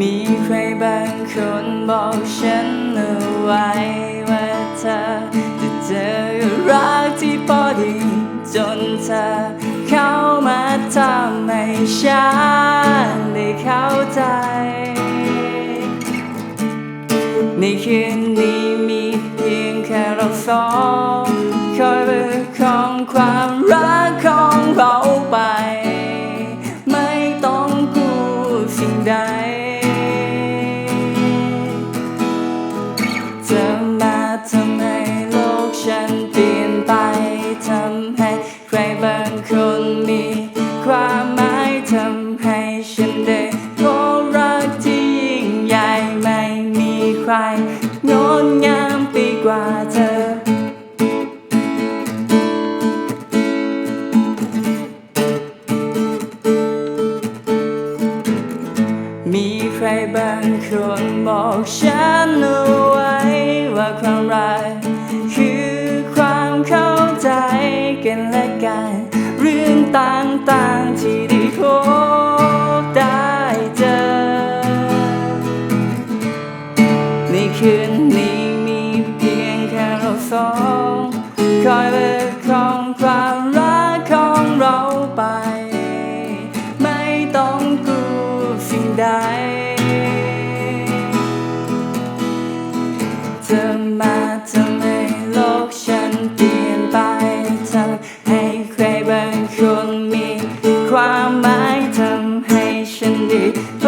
มีใครบางคนบอกฉันเอาไว้ว่าเธอจะเจอรักที่พอดี จนเธอเข้ามาทำให้ฉันได้เข้าใจ ในคืนนี้มีเพียงแค่เราสอง ทำให้ฉันได้พบรักที่ยิ่งใหญ่ไม่มีใครงดงามไปกว่าเธอ มีใครบางคนบอกฉันเอาไว้ว่าความรักคือความเข้าใจกันและกัน เรื่องต่างๆที่ คืนนี้มีเพียงแค่เราสองคอยประคองความรักของเราไป ไม่ต้องกลัวสิ่งใดเธอมาทำให้โลกฉันเปลี่ยนไปทำให้ใครบางคนมีความหมายทำให้ฉันด้พ